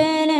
open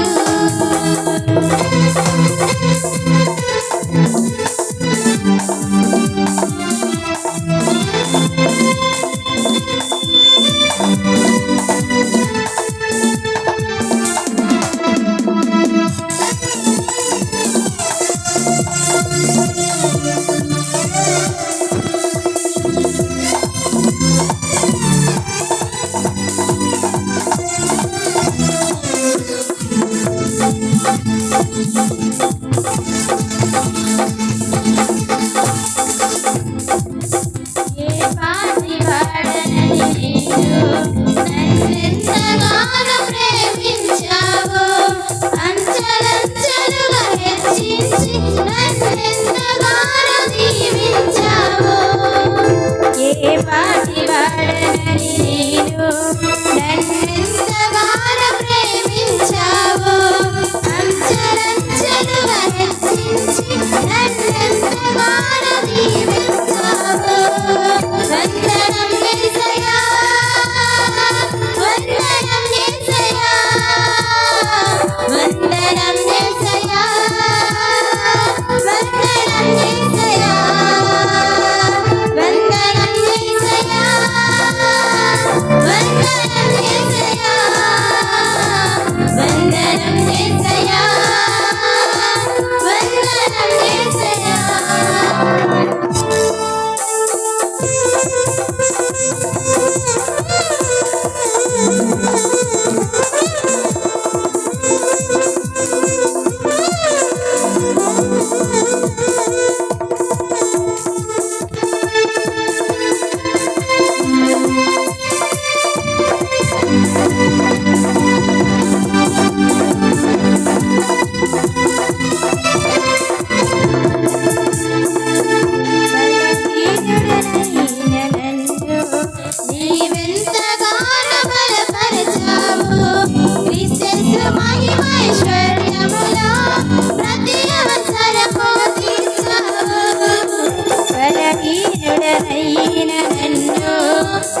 It's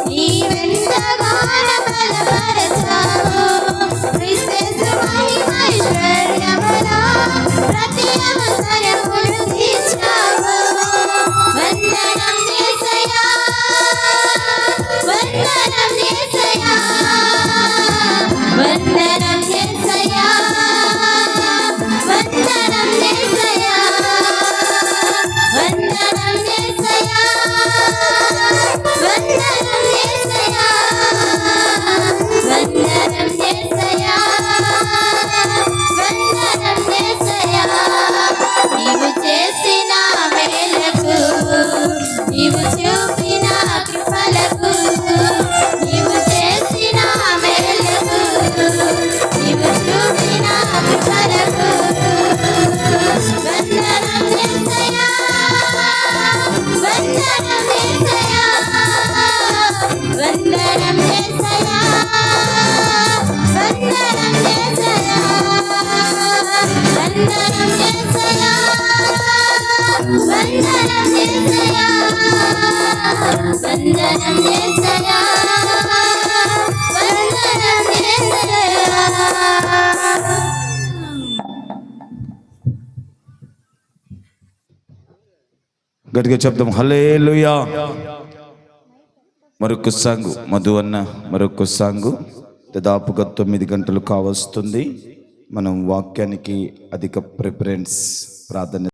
നീവെന്ന വാനം గట్టిగా చెప్తాం హలే లుయా మరొక సాంగు. మధు అన్న మరొక సాంగు. దాదాపుగా తొమ్మిది గంటలు కావస్తుంది. మనం వాక్యానికి అధిక ప్రిఫరెన్స్ ప్రాధాన్యత